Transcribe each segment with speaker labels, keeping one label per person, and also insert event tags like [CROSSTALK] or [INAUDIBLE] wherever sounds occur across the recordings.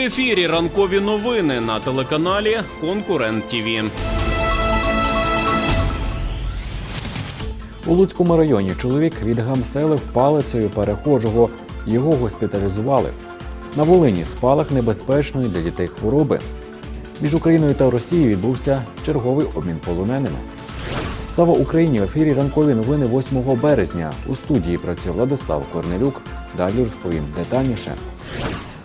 Speaker 1: Ефірі ранкові новини на телеканалі Конкурент ТІВІ.
Speaker 2: У Луцькому районі чоловік відгамселив палицею перехожого. Його госпіталізували. На Волині спалах небезпечної для дітей хвороби. Між Україною та Росією відбувся черговий обмін полоненими. Слава Україні! В ефірі ранкові новини 8 березня. У студії працює Владислав Корнелюк. Далі розповім детальніше.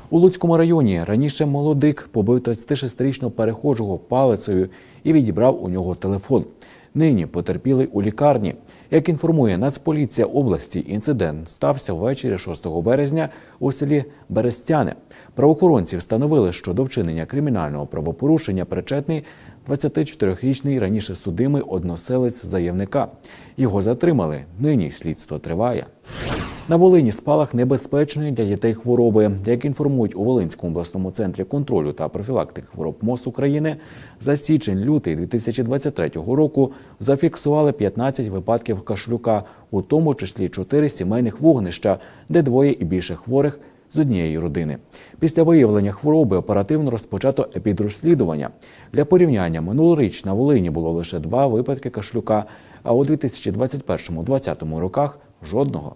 Speaker 2: У Луцькому районі раніше молодик побив 36-річного перехожого палицею і відібрав у нього телефон. Нині потерпілий у лікарні. Як інформує Нацполіція області, інцидент стався ввечері 6 березня у селі Берестяне. Правоохоронці встановили, що до вчинення кримінального правопорушення причетний 24-річний раніше судимий односелець заявника. Його затримали. Нині слідство триває. На Волині спалах небезпечної для дітей хвороби. Як інформують у Волинському обласному центрі контролю та профілактики хвороб МОЗ України, за січень-лютий 2023 року зафіксували 15 випадків кашлюка, у тому числі 4 сімейних вогнища, де двоє і більше хворих з однієї родини. Після виявлення хвороби оперативно розпочато епідрозслідування. Для порівняння минулоріч на Волині було лише два випадки кашлюка, а у 2021-2020 роках жодного.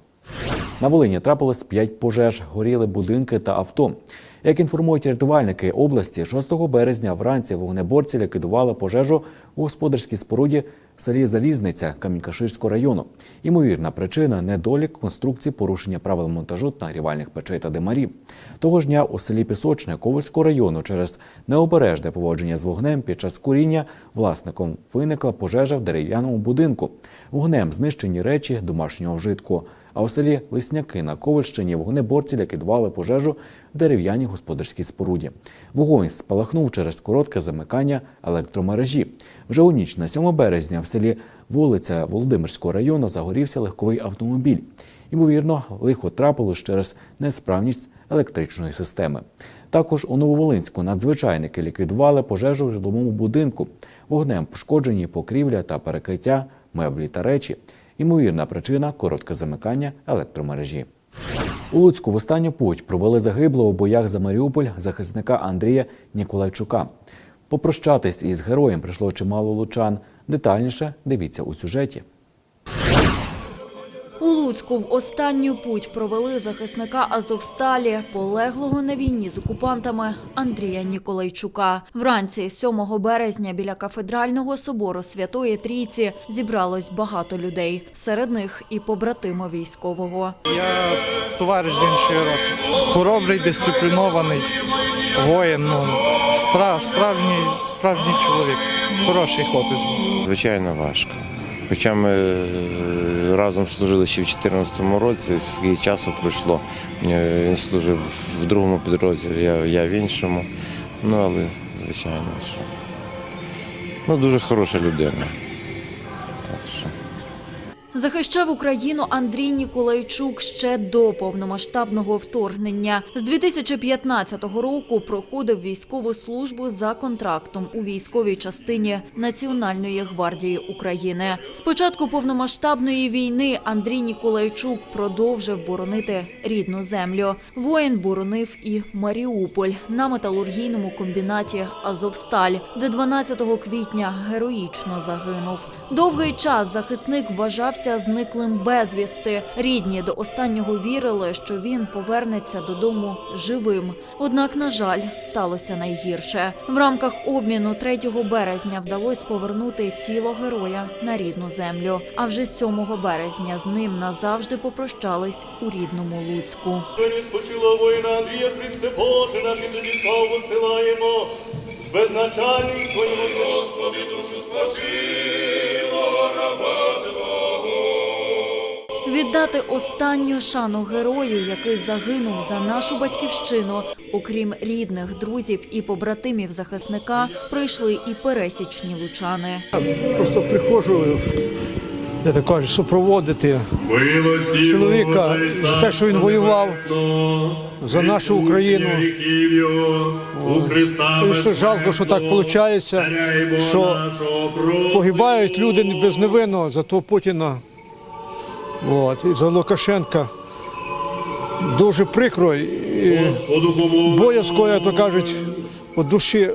Speaker 2: На Волині трапилось 5 пожеж, горіли будинки та авто. Як інформують рятувальники області, 6 березня вранці вогнеборці ліквідували пожежу у господарській споруді в селі Залізниця Камінькаширського району. Ймовірна причина недолік конструкції порушення правил монтажу нагрівальних печей та димарів. Того ж дня у селі Пісочне Ковальського району через необережне поводження з вогнем під час куріння власником виникла пожежа в дерев'яному будинку. Вогнем знищені речі домашнього вжитку. А у селі Лисняки на Ковальщині вогнеборці ліквідували пожежу в дерев'яній господарській споруді. Вогонь спалахнув через коротке замикання електромережі. Вже у ніч на 7 березня в селі вулиця Володимирського району загорівся легковий автомобіль. Ймовірно, лихо трапилось через несправність електричної системи. Також у Нововолинську надзвичайники ліквідували пожежу в житловому будинку. Вогнем пошкоджені покрівля та перекриття, меблі та речі. Ймовірна причина коротке замикання електромережі. У Луцьку в останню путь провели загиблого у боях за Маріуполь захисника Андрія Ніколайчука. Попрощатись із героєм прийшло чимало лучан. Детальніше дивіться у сюжеті.
Speaker 3: У Луцьку в останню путь провели захисника Азовсталі, полеглого на війні з окупантами Андрія Ніколайчука. Вранці 7 березня біля кафедрального собору Святої Трійці зібралось багато людей. Серед них і побратими військового.
Speaker 4: Я товариш з іншої роти. Хоробрий, дисциплінований воїн, ну, спра- справжній, справжній чоловік. Хороший хлопець.
Speaker 5: Звичайно, важко. Хоча ми е, разом служили ще в 2014 році, скільки часу пройшло. Е, Він служив в другому підрозділі, я, я в іншому. Ну, але, звичайно, що. Ну, дуже хороша людина.
Speaker 3: Захищав Україну Андрій Ніколайчук ще до повномасштабного вторгнення. З 2015 року проходив військову службу за контрактом у військовій частині Національної гвардії України. З початку повномасштабної війни Андрій Ніколайчук продовжив боронити рідну землю. Воїн боронив і Маріуполь на металургійному комбінаті Азовсталь, де 12 квітня героїчно загинув. Довгий час захисник вважався зниклим безвісти. Рідні до останнього вірили, що він повернеться додому живим. Однак, на жаль, сталося найгірше. В рамках обміну 3 березня вдалося повернути тіло героя на рідну землю. А вже 7 березня з ним назавжди попрощались у рідному Луцьку.
Speaker 6: Спочила воїна Андрія Христе Боже, наші тобі славу силаємо. З безначальним твоїм Господи, душу спочило
Speaker 3: Віддати останню шану герою, який загинув за нашу батьківщину, окрім рідних, друзів і побратимів захисника, прийшли і пересічні лучани.
Speaker 7: Просто приходжу, я так кажу, супроводити чоловіка за те, що він воював за нашу Україну. Все жалко, що так виходить, що погибають люди безневинно того Путіна. От, і за Лукашенка. дуже прикро і боязко, як то кажуть, по душі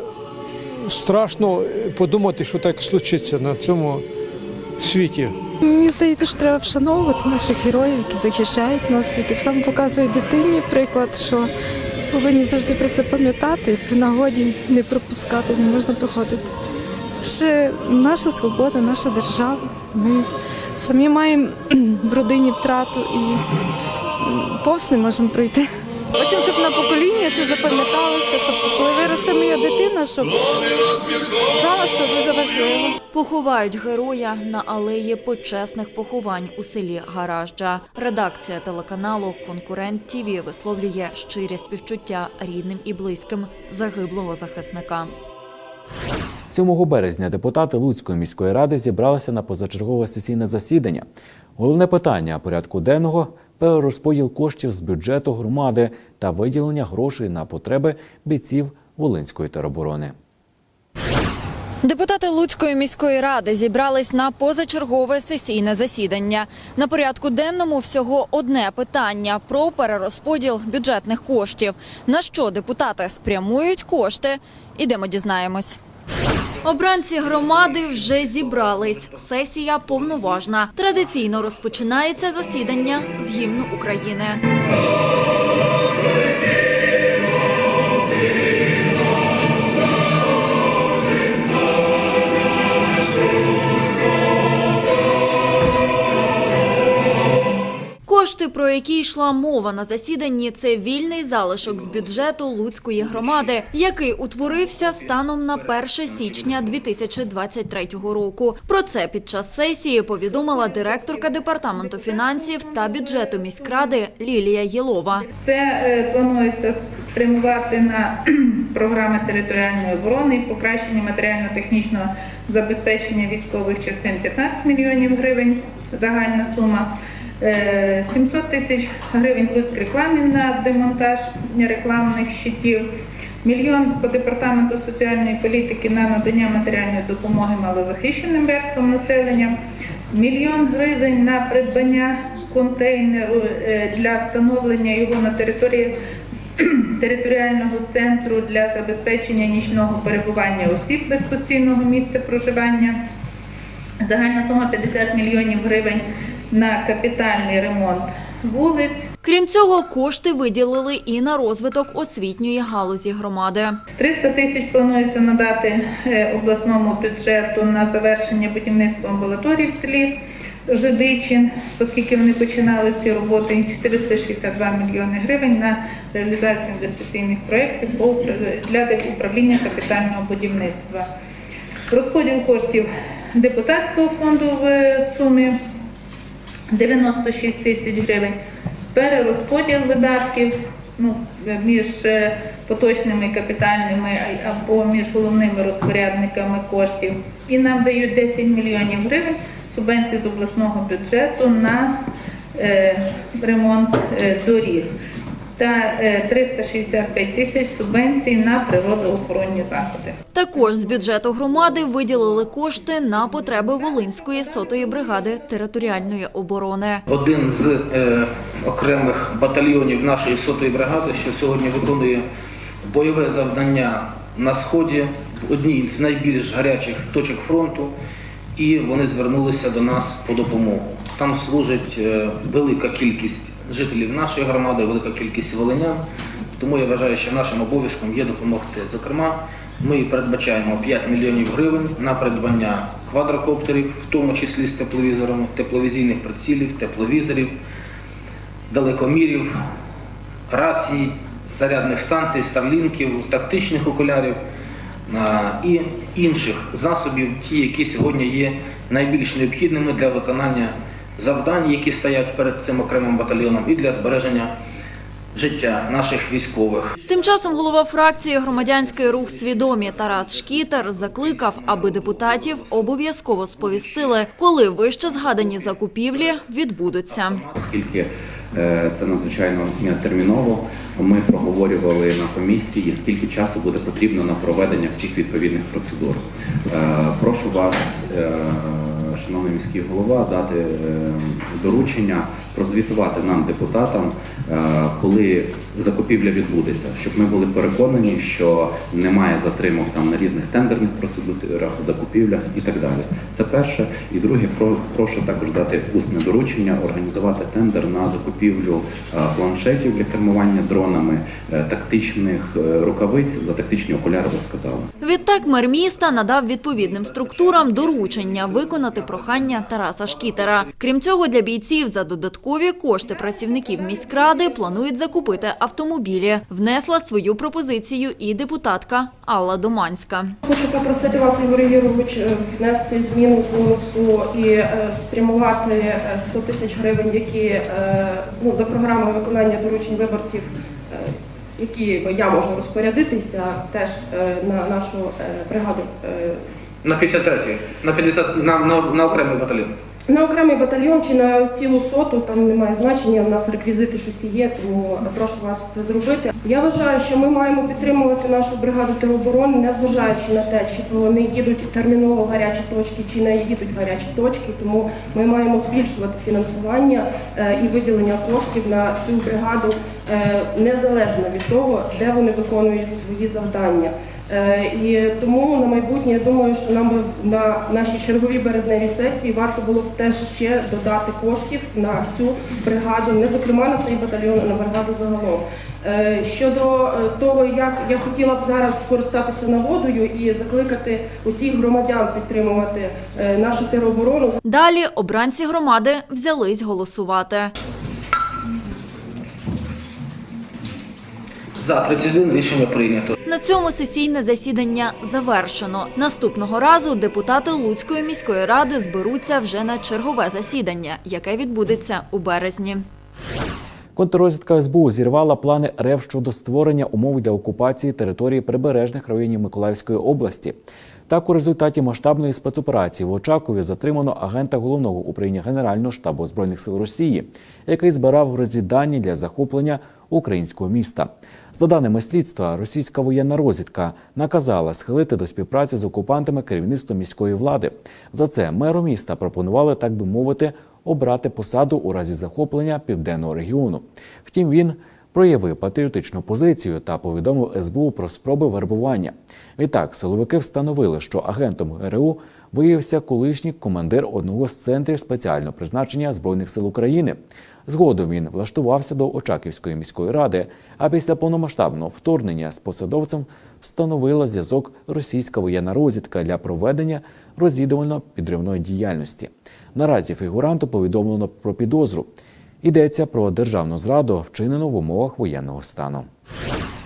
Speaker 7: страшно подумати, що так случиться на цьому світі.
Speaker 8: Мені здається, що треба вшановувати наших героїв, які захищають нас, і так само показують дитині приклад, що повинні завжди про це пам'ятати і при нагоді не пропускати, не можна проходити. Це ж наша свобода, наша держава. Ми самі маємо в родині втрату і повз не можемо пройти. Потім, щоб на покоління це запам'яталося, щоб коли виросте моя дитина, щоб знала, що дуже важливо.
Speaker 3: Поховають героя на алеї почесних поховань у селі Гаражджа. Редакція телеканалу Конкурент ТІВІ висловлює щирі співчуття рідним і близьким загиблого захисника.
Speaker 2: 7 березня депутати Луцької міської ради зібралися на позачергове сесійне засідання. Головне питання порядку денного перерозподіл коштів з бюджету громади та виділення грошей на потреби бійців Волинської тероборони.
Speaker 3: Депутати Луцької міської ради зібрались на позачергове сесійне засідання. На порядку денному всього одне питання про перерозподіл бюджетних коштів. На що депутати спрямують кошти? Ідемо дізнаємось. Обранці громади вже зібрались. Сесія повноважна. Традиційно розпочинається засідання з гімну України. Кошти, про які йшла мова на засіданні, це вільний залишок з бюджету Луцької громади, який утворився станом на 1 січня 2023 року. Про це під час сесії повідомила директорка департаменту фінансів та бюджету міськради Лілія Єлова.
Speaker 9: Це е, планується спрямувати на програми територіальної оборони, і покращення матеріально-технічного забезпечення військових частин 15 мільйонів гривень, загальна сума. Е, 700 тисяч гривень Луцьк рекламі на демонтаж рекламних щитів. Мільйон по департаменту соціальної політики на надання матеріальної допомоги малозахищеним верствам населення. Мільйон гривень на придбання контейнеру е, для встановлення його на території [CLEARS THROAT] територіального центру для забезпечення нічного перебування осіб без постійного місця проживання. Загальна сума 50 мільйонів гривень на капітальний ремонт вулиць.
Speaker 3: Крім цього, кошти виділили і на розвиток освітньої галузі громади.
Speaker 9: 300 тисяч планується надати е, обласному бюджету на завершення будівництва амбулаторії в селі Жидичин, оскільки вони починали ці роботи, 462 мільйони гривень на реалізацію інвестиційних проєктів для управління капітального будівництва. Розподіл коштів депутатського фонду в сумі 96 тисяч гривень, перерозподіл видатків ну, між е, поточними капітальними або між головними розпорядниками коштів. І нам дають 10 мільйонів гривень субвенції з обласного бюджету на е, ремонт е, доріг та е, 365 тисяч субвенцій на природоохоронні заходи.
Speaker 3: Також з бюджету громади виділили кошти на потреби Волинської сотої бригади територіальної оборони.
Speaker 10: один з е, окремих батальйонів нашої сотої бригади, що сьогодні виконує бойове завдання на сході в одній з найбільш гарячих точок фронту, і вони звернулися до нас по допомогу. Там служить е, велика кількість жителів нашої громади, велика кількість волинян. Тому я вважаю, що нашим обов'язком є допомогти. Зокрема, ми передбачаємо 5 мільйонів гривень на придбання квадрокоптерів, в тому числі з тепловізорами, тепловізійних прицілів, тепловізорів, далекомірів, рацій, зарядних станцій, старлінків, тактичних окулярів і інших засобів, ті, які сьогодні є найбільш необхідними для виконання завдань, які стоять перед цим окремим батальйоном, і для збереження життя наших військових.
Speaker 3: Тим часом голова фракції громадянський рух свідомі Тарас Шкітер закликав, аби депутатів обов'язково сповістили, коли вище згадані закупівлі відбудуться.
Speaker 11: оскільки е, це надзвичайно терміново. Ми проговорювали на комісії, скільки часу буде потрібно на проведення всіх відповідних процедур. Е, Прошу вас е, шановний міський голова, дати е, доручення прозвітувати нам, депутатам, коли закупівля відбудеться, щоб ми були переконані, що немає затримок там на різних тендерних процедурах, закупівлях і так далі. Це перше. І друге, прошу також дати усне доручення, організувати тендер на закупівлю е, планшетів для кермування дронами, е, тактичних е, рукавиць за тактичні окуляри, ви сказали.
Speaker 3: Відтак мер міста надав відповідним структурам доручення виконати прохання Тараса Шкітера. Крім цього, для бійців за додаткові кошти працівників міськради планують закупити автомобілі. Внесла свою пропозицію і депутатка Алла Доманська.
Speaker 12: Хочу попросити вас, Ігор Ігорович, е, внести зміну в бонусу і е, спрямувати е, 100 тисяч гривень, які е, ну, за програмою виконання доручень виборців, е, які я можу розпорядитися, теж е, на нашу е, бригаду. е,
Speaker 10: На 53-й, на 50, на, на, на окремий батальйон.
Speaker 12: На окремий батальйон чи на цілу соту, там немає значення, у нас реквізити щось є, тому прошу вас це зробити. Я вважаю, що ми маємо підтримувати нашу бригаду тероборони, незважаючи на те, чи вони їдуть терміново в гарячі точки, чи не їдуть в гарячі точки. Тому ми маємо збільшувати фінансування е, і виділення коштів на цю бригаду е, незалежно від того, де вони виконують свої завдання. Е, І тому на майбутнє я думаю, що нам би на нашій черговій березневій сесії варто було б теж ще додати коштів на цю бригаду, не зокрема на цей батальйон, а на бригаду загалом. Е, Щодо е, того, як я хотіла б зараз скористатися нагодою і закликати усіх громадян підтримувати нашу тероборону.
Speaker 3: Далі обранці громади взялись голосувати.
Speaker 10: За 31 рішення прийнято.
Speaker 3: На цьому сесійне засідання завершено. Наступного разу депутати Луцької міської ради зберуться вже на чергове засідання, яке відбудеться у березні.
Speaker 2: Контррозвідка СБУ зірвала плани РФ щодо створення умов для окупації території прибережних районів Миколаївської області. Так, у результаті масштабної спецоперації в Очакові затримано агента головного управління Генерального штабу збройних сил Росії, який збирав розвіддані для захоплення українського міста. За даними слідства, російська воєнна розвідка наказала схилити до співпраці з окупантами керівництво міської влади. За це меру міста пропонували, так би мовити, обрати посаду у разі захоплення південного регіону. Втім, він проявив патріотичну позицію та повідомив СБУ про спроби вербування. Відтак, силовики встановили, що агентом ГРУ виявився колишній командир одного з центрів спеціального призначення збройних сил України. Згодом він влаштувався до Очаківської міської ради. А після повномасштабного вторгнення з посадовцем встановила зв'язок російська воєнна розвідка для проведення розвідувально-підривної діяльності. Наразі фігуранту повідомлено про підозру. Йдеться про державну зраду, вчинену в умовах воєнного стану.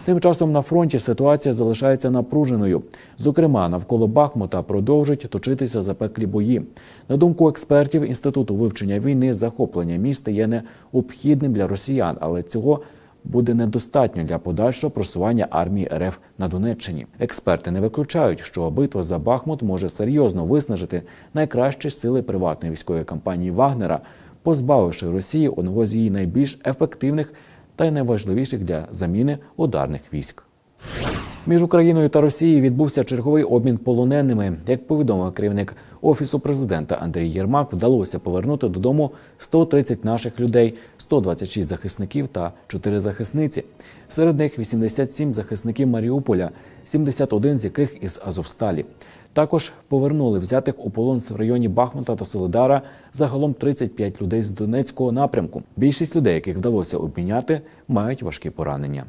Speaker 2: Тим часом на фронті ситуація залишається напруженою. Зокрема, навколо Бахмута продовжують точитися запеклі бої. На думку експертів інституту вивчення війни, захоплення міста є необхідним для росіян, але цього буде недостатньо для подальшого просування армії РФ на Донеччині. Експерти не виключають, що битва за Бахмут може серйозно виснажити найкращі сили приватної військової компанії Вагнера, позбавивши Росії одного з її найбільш ефективних та й найважливіших для заміни ударних військ. Між Україною та Росією відбувся черговий обмін полоненими. Як повідомив керівник офісу президента Андрій Єрмак, вдалося повернути додому 130 наших людей, 126 захисників та 4 захисниці. Серед них 87 захисників Маріуполя, 71 з яких із Азовсталі. Також повернули взятих у полон в районі Бахмута та Солидара загалом 35 людей з Донецького напрямку. Більшість людей, яких вдалося обміняти, мають важкі поранення.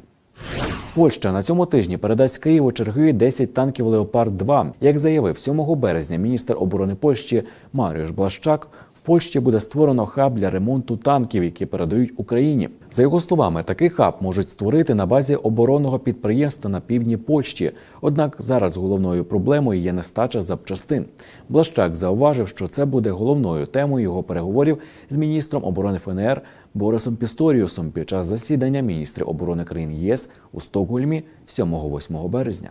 Speaker 2: Польща на цьому тижні передасть Києву черги 10 танків Леопард 2 Як заявив 7 березня міністр оборони Польщі Маріуш Блащак, в Польщі буде створено хаб для ремонту танків, які передають Україні. За його словами, такий хаб можуть створити на базі оборонного підприємства на півдні Польщі. Однак зараз головною проблемою є нестача запчастин. Блащак зауважив, що це буде головною темою його переговорів з міністром оборони ФНР Борисом Пісторіусом під час засідання міністрів оборони країн ЄС у Стокгольмі 7-8 березня.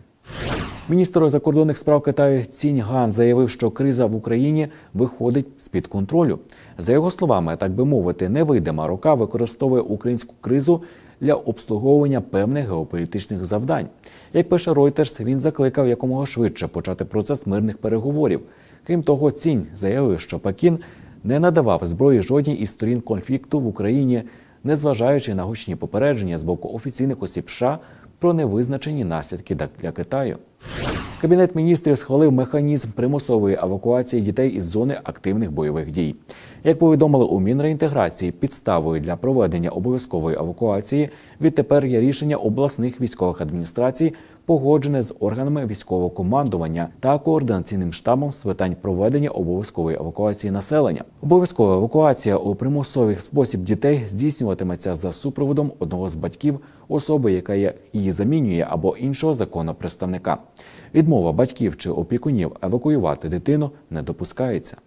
Speaker 2: Міністр закордонних справ Китаю Цінь Ган заявив, що криза в Україні виходить з-під контролю. За його словами, так би мовити, невидима рука використовує українську кризу для обслуговування певних геополітичних завдань. Як пише Reuters, він закликав якомога швидше почати процес мирних переговорів. Крім того, цінь заявив, що Пекін не надавав зброї жодній із сторін конфлікту в Україні, незважаючи на гучні попередження з боку офіційних осіб США про невизначені наслідки для Китаю. Кабінет міністрів схвалив механізм примусової евакуації дітей із зони активних бойових дій. Як повідомили у Мінреінтеграції, підставою для проведення обов'язкової евакуації відтепер є рішення обласних військових адміністрацій, погоджене з органами військового командування та координаційним штабом з питань проведення обов'язкової евакуації населення. Обов'язкова евакуація у примусовий спосіб дітей здійснюватиметься за супроводом одного з батьків особи, яка її замінює, або іншого законного представника. Відмова батьків чи опікунів евакуювати дитину не допускається.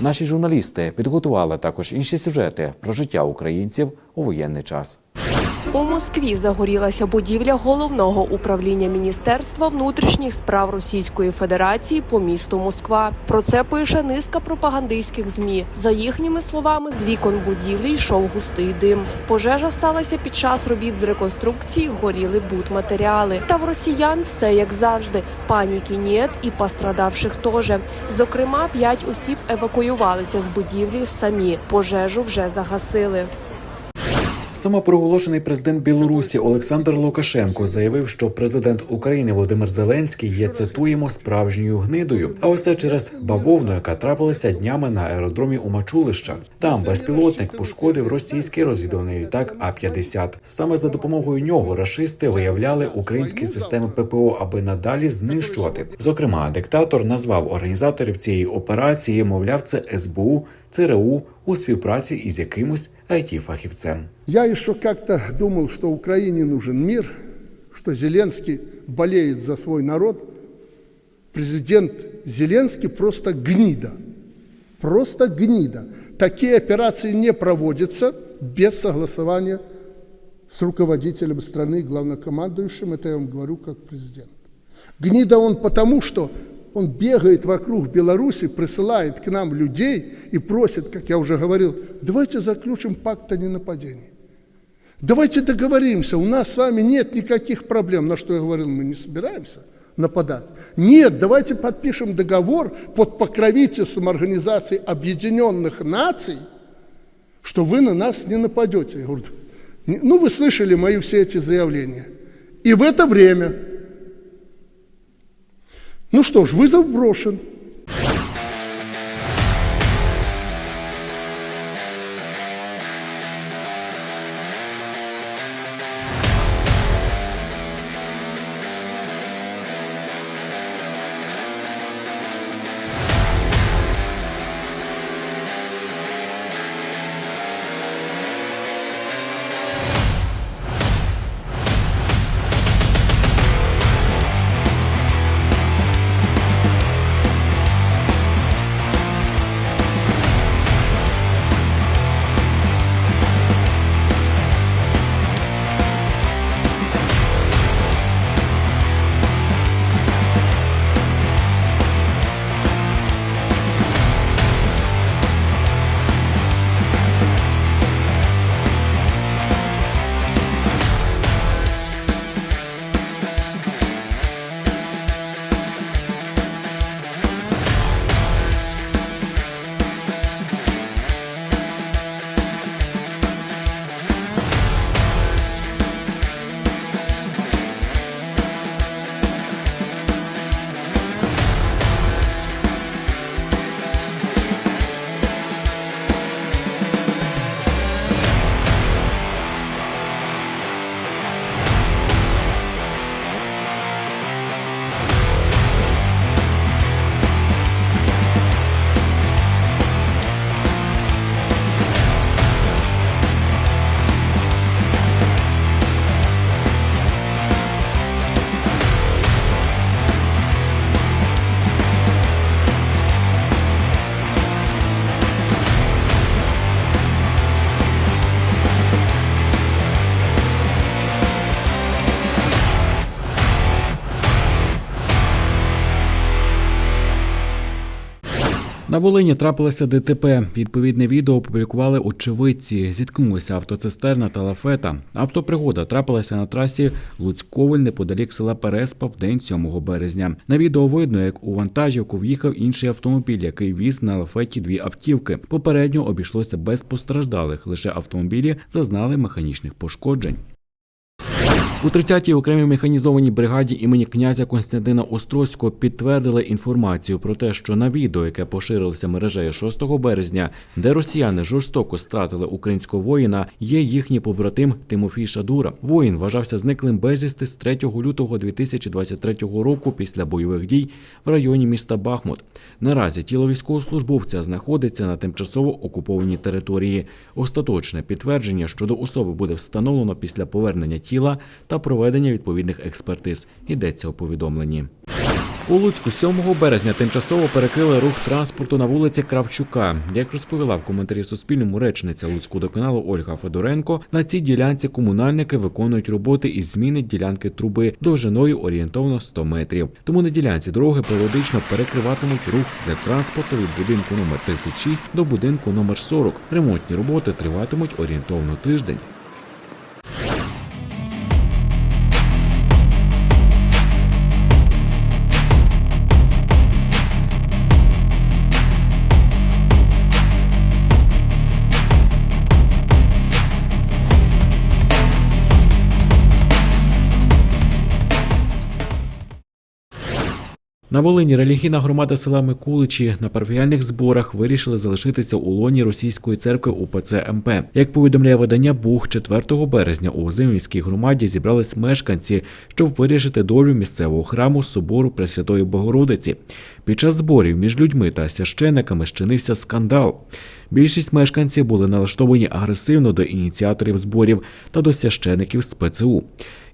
Speaker 2: Наші журналісти підготували також інші сюжети про життя українців у воєнний час.
Speaker 13: У Москві загорілася будівля головного управління Міністерства внутрішніх справ Російської Федерації по місту Москва. Про це пише низка пропагандистських змі. За їхніми словами, з вікон будівлі йшов густий дим. Пожежа сталася під час робіт з реконструкції, горіли будматеріали. Та в росіян все як завжди. Паніки нет і пострадавших теж. Зокрема, п'ять осіб евакуювалися з будівлі самі. Пожежу вже загасили.
Speaker 2: Самопроголошений президент Білорусі Олександр Лукашенко заявив, що президент України Володимир Зеленський є цитуємо справжньою гнидою. А це через бавовну, яка трапилася днями на аеродромі у Мачулищах. Там безпілотник пошкодив російський розвідувальний літак А 50 Саме за допомогою нього рашисти виявляли українські системи ППО, аби надалі знищувати. Зокрема, диктатор назвав організаторів цієї операції, мовляв, це СБУ. ЦРУ у співпраці із якимось it фахівцем
Speaker 14: Я еще как-то думал, что Украине нужен мир, что Зеленский болеет за свой народ. Президент Зеленский просто гнида. Просто гнида. Такие операции не проводятся без согласования с руководителем страны, главнокомандующим. Это я вам говорю как президент. Гнида он потому, что он бегает вокруг Беларуси, присылает к нам людей и просит, как я уже говорил, давайте заключим пакт о ненападении. Давайте договоримся, у нас с вами нет никаких проблем. На что я говорил, мы не собираемся нападать. Нет, давайте подпишем договор под покровительством Организации Объединенных Наций, что вы на нас не нападете. Я говорю, ну вы слышали мои все эти заявления. И в это время ну что ж, вызов брошен.
Speaker 2: На Волині трапилося ДТП. Відповідне відео опублікували очевидці. Зіткнулися автоцистерна та лафета. Автопригода трапилася на трасі Луцьковель неподалік села Переспа в день 7 березня. На відео видно, як у вантажівку в'їхав інший автомобіль, який віз на лафеті дві автівки. Попередньо обійшлося без постраждалих. Лише автомобілі зазнали механічних пошкоджень. У 30-й окремій механізованій бригаді імені князя Константина Острозького підтвердили інформацію про те, що на відео, яке поширилося мережею 6 березня, де росіяни жорстоко стратили українського воїна, є їхній побратим Тимофій Шадура. Воїн вважався зниклим безвісти з 3 лютого 2023 року після бойових дій в районі міста Бахмут. Наразі тіло військовослужбовця знаходиться на тимчасово окупованій території. Остаточне підтвердження щодо особи буде встановлено після повернення тіла та проведення відповідних експертиз. Йдеться у повідомленні. У Луцьку 7 березня тимчасово перекрили рух транспорту на вулиці Кравчука. Як розповіла в коментарі Суспільному речниця Луцького доканалу Ольга Федоренко, на цій ділянці комунальники виконують роботи із зміни ділянки труби довжиною орієнтовно 100 метрів. Тому на ділянці дороги періодично перекриватимуть рух для транспорту від будинку номер 36 до будинку номер 40. Ремонтні роботи триватимуть орієнтовно тиждень. На Волині релігійна громада села Микуличі на парфіальних зборах вирішили залишитися у лоні російської церкви УПЦ МП. Як повідомляє видання Буг 4 березня у Озимівській громаді зібрались мешканці, щоб вирішити долю місцевого храму собору Пресвятої Богородиці. Під час зборів між людьми та священиками щинився скандал. Більшість мешканців були налаштовані агресивно до ініціаторів зборів та до священиків з ПЦУ.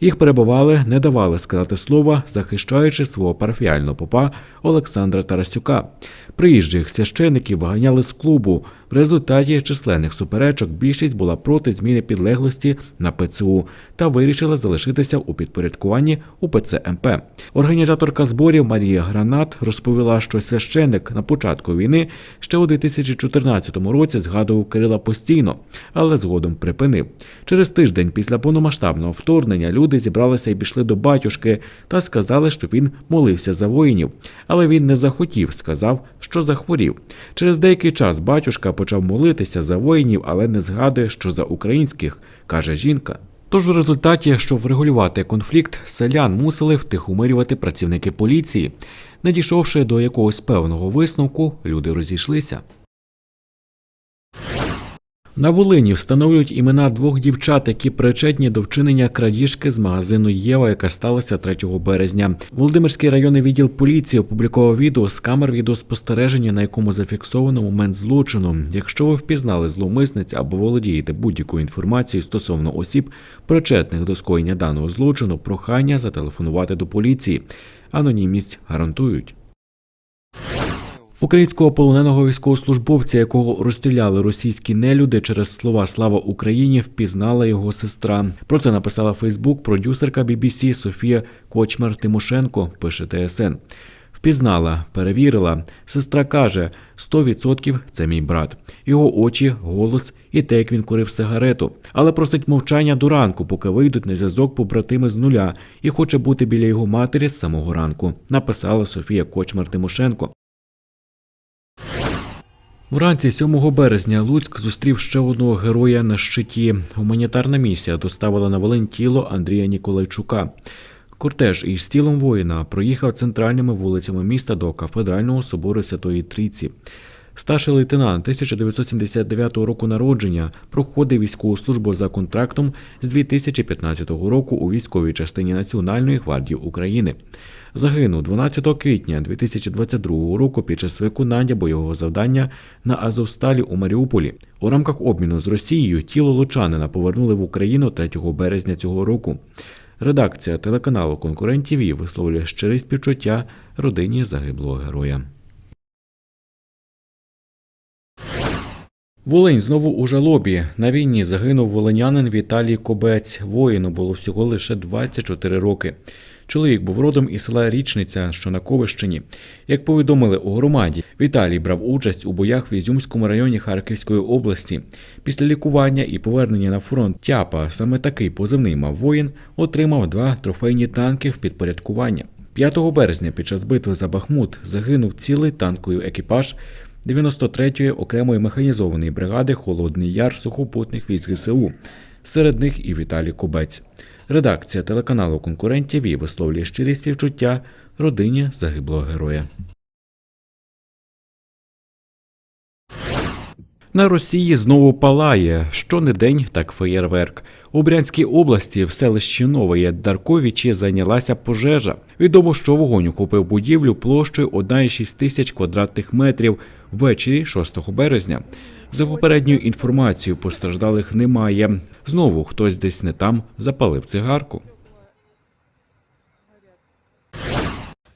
Speaker 2: Їх перебували, не давали сказати слова, захищаючи свого парафіального попа Олександра Тарасюка. Приїжджих священиків виганяли з клубу. В результаті численних суперечок більшість була проти зміни підлеглості на ПЦУ та вирішила залишитися у підпорядкуванні УПЦ МП. Організаторка зборів Марія Гранат розповіла, що священик на початку війни ще у 2014 році згадував Кирила постійно, але згодом припинив. Через тиждень після повномасштабного вторгнення люди зібралися і пішли до батюшки та сказали, що він молився за воїнів. Але він не захотів, сказав, що захворів. Через деякий час батюшка почав молитися за воїнів, але не згадує, що за українських, каже жінка. Тож в результаті, щоб врегулювати конфлікт, селян мусили втихомирювати працівники поліції. Не дійшовши до якогось певного висновку, люди розійшлися. На Волині встановлюють імена двох дівчат, які причетні до вчинення крадіжки з магазину Єва, яка сталася 3 березня. Володимирський районний відділ поліції опублікував відео з камер відеоспостереження, на якому зафіксовано момент злочину. Якщо ви впізнали зловмисниць або володієте будь-якою інформацією стосовно осіб, причетних до скоєння даного злочину, прохання зателефонувати до поліції. Анонімність гарантують. Українського полоненого військовослужбовця, якого розстріляли російські нелюди через слова Слава Україні, впізнала його сестра. Про це написала Фейсбук продюсерка BBC Софія Кочмар Тимошенко. Пише ТСН. Впізнала, перевірила. Сестра каже: 100% це мій брат. Його очі, голос і те, як він курив сигарету. Але просить мовчання до ранку, поки вийдуть на зв'язок побратими з нуля, і хоче бути біля його матері з самого ранку. Написала Софія Кочмар Тимошенко. Вранці 7 березня Луцьк зустрів ще одного героя на щиті. Гуманітарна місія доставила на Волинь тіло Андрія Ніколайчука. Кортеж із тілом воїна проїхав центральними вулицями міста до кафедрального собору Святої Трійці. Старший лейтенант 1979 року народження проходив військову службу за контрактом з 2015 року у військовій частині Національної гвардії України. Загинув 12 квітня 2022 року під час виконання бойового завдання на Азовсталі у Маріуполі. У рамках обміну з Росією тіло Лучанина повернули в Україну 3 березня цього року. Редакція телеканалу Конкурент ТІВІ висловлює щирі співчуття родині загиблого героя. Волинь знову у жалобі. На війні загинув волинянин Віталій Кобець. Воїну було всього лише 24 роки. Чоловік був родом із села Річниця, що на Ковищині. Як повідомили у громаді, Віталій брав участь у боях в Ізюмському районі Харківської області. Після лікування і повернення на фронт Тяпа, саме такий позивний мав воїн, отримав два трофейні танки в підпорядкування. 5 березня під час битви за Бахмут загинув цілий танковий екіпаж 93-ї окремої механізованої бригади Холодний Яр сухопутних військ ЗСУ. Серед них і Віталій Кобець. Редакція телеканалу конкурентів і висловлює щирі співчуття родині загиблого героя. На Росії знову палає. Що не день, так феєрверк. У Брянській області в селищі Новоє Дарковічі зайнялася пожежа. Відомо, що вогонь охопив будівлю площею 1,6 тисяч квадратних метрів ввечері 6 березня. За попередньою інформацією, постраждалих немає. Знову хтось десь не там запалив цигарку.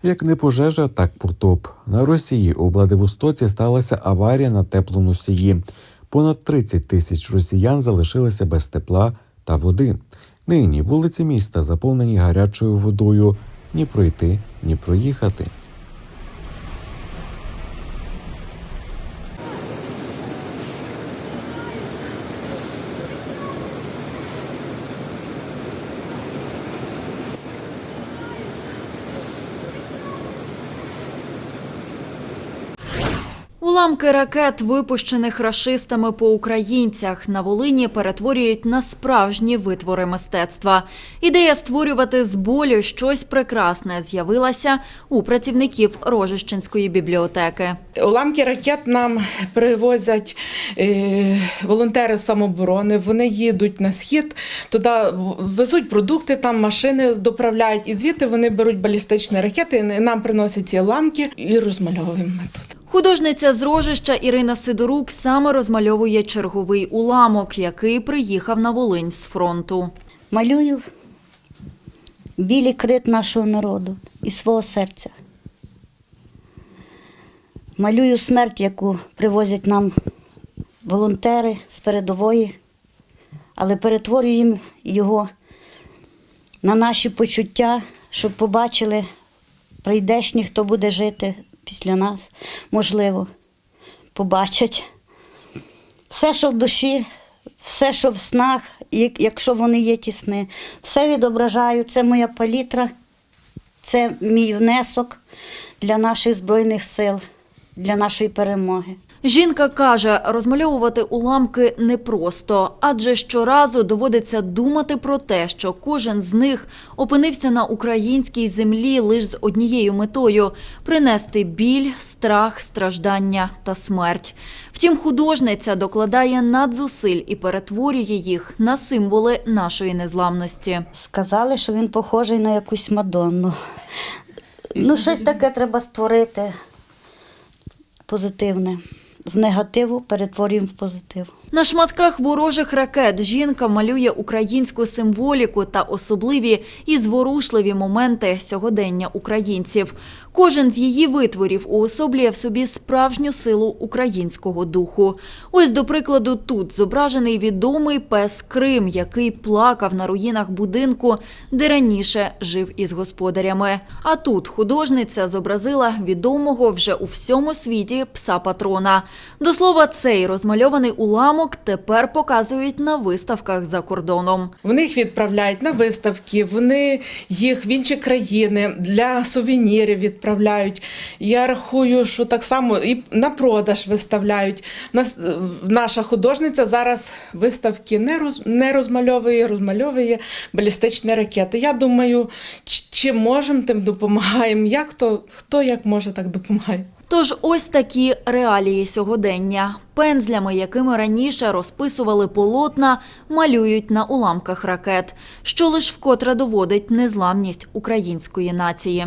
Speaker 2: Як не пожежа, так потоп. На Росії у Владивостоці сталася аварія на теплоносії. Понад 30 тисяч росіян залишилися без тепла та води. Нині вулиці міста заповнені гарячою водою. Ні пройти, ні проїхати.
Speaker 3: Уламки ракет, випущених рашистами по українцях, на Волині перетворюють на справжні витвори мистецтва. Ідея створювати з болю щось прекрасне з'явилася у працівників Рожищенської бібліотеки.
Speaker 15: Уламки ракет нам привозять е, волонтери самооборони. Вони їдуть на схід, туди везуть продукти, там машини доправляють, і звідти вони беруть балістичні ракети. Нам приносять ці уламки і розмальовуємо ми тут.
Speaker 3: Художниця з Рожища Ірина Сидорук саме розмальовує черговий уламок, який приїхав на Волинь з фронту.
Speaker 16: Малюю білий крит нашого народу і свого серця. Малюю смерть, яку привозять нам волонтери з передової, але перетворюємо його на наші почуття, щоб побачили прийдешні, хто буде жити після нас, можливо, побачать. Все, що в душі, все, що в снах, якщо вони є ті сни, все відображаю. Це моя палітра, це мій внесок для наших Збройних сил, для нашої перемоги.
Speaker 3: Жінка каже, розмальовувати уламки непросто, адже щоразу доводиться думати про те, що кожен з них опинився на українській землі лише з однією метою принести біль, страх, страждання та смерть. Втім, художниця докладає надзусиль і перетворює їх на символи нашої незламності.
Speaker 16: Сказали, що він похожий на якусь Мадонну. Ну, щось таке треба створити позитивне. З негативу перетворюємо в позитив.
Speaker 3: На шматках ворожих ракет жінка малює українську символіку та особливі і зворушливі моменти сьогодення українців. Кожен з її витворів уособлює в собі справжню силу українського духу. Ось, до прикладу, тут зображений відомий пес Крим, який плакав на руїнах будинку, де раніше жив із господарями. А тут художниця зобразила відомого вже у всьому світі пса патрона. До слова, цей розмальований уламок тепер показують на виставках за кордоном.
Speaker 15: Вони їх відправляють на виставки, вони їх в інші країни для сувенірів відправляють. Я рахую, що так само і на продаж виставляють. Нас, наша художниця зараз виставки не, роз, не розмальовує, розмальовує балістичні ракети. Я думаю, ч- чим можемо, тим допомагаємо. Як то, хто як може, так допомагає.
Speaker 3: Тож ось такі реалії сьогодення. Пензлями, якими раніше розписували полотна, малюють на уламках ракет, що лиш вкотре доводить незламність української нації.